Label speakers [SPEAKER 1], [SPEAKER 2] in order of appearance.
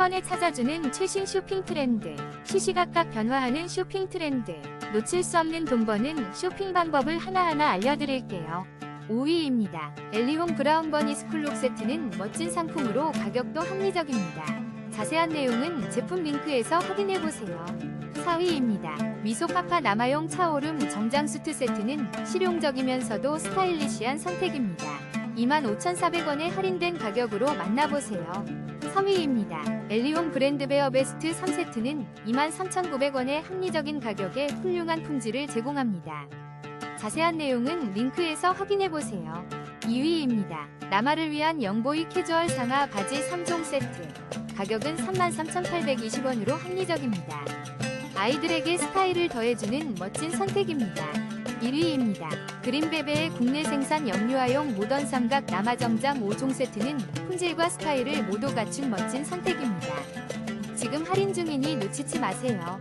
[SPEAKER 1] 번에 찾아주는 최신 쇼핑 트렌드. 시시각각 변화하는 쇼핑 트렌드. 놓칠 수 없는 돈 버는 쇼핑 방법을 하나하나 알려드릴게요. 5위입니다. 엘리홈 브라운 버니 스쿨록 세트는 멋진 상품으로 가격도 합리적입니다. 자세한 내용은 제품 링크에서 확인해보세요. 4위입니다. 미소파파 남아용 차오름 정장 수트 세트는 실용적이면서도 스타일리시한 선택입니다. 25,400원에 할인된 가격으로 만나보세요. 3위입니다. 엘리온 브랜드 베어 베스트 3세트는 23,900원의 합리적인 가격에 훌륭한 품질을 제공합니다. 자세한 내용은 링크에서 확인해보세요. 2위입니다. 남아를 위한 영보이 캐주얼 상하 바지 3종 세트. 가격은 33,820원으로 합리적입니다. 아이들에게 스타일을 더해주는 멋진 선택입니다. 1위입니다. 그린베베의 국내 생산 영유아용 모던 삼각 남아정장 5종 세트는 품질과 스타일을 모두 갖춘 멋진 선택입니다. 지금 할인 중이니 놓치지 마세요.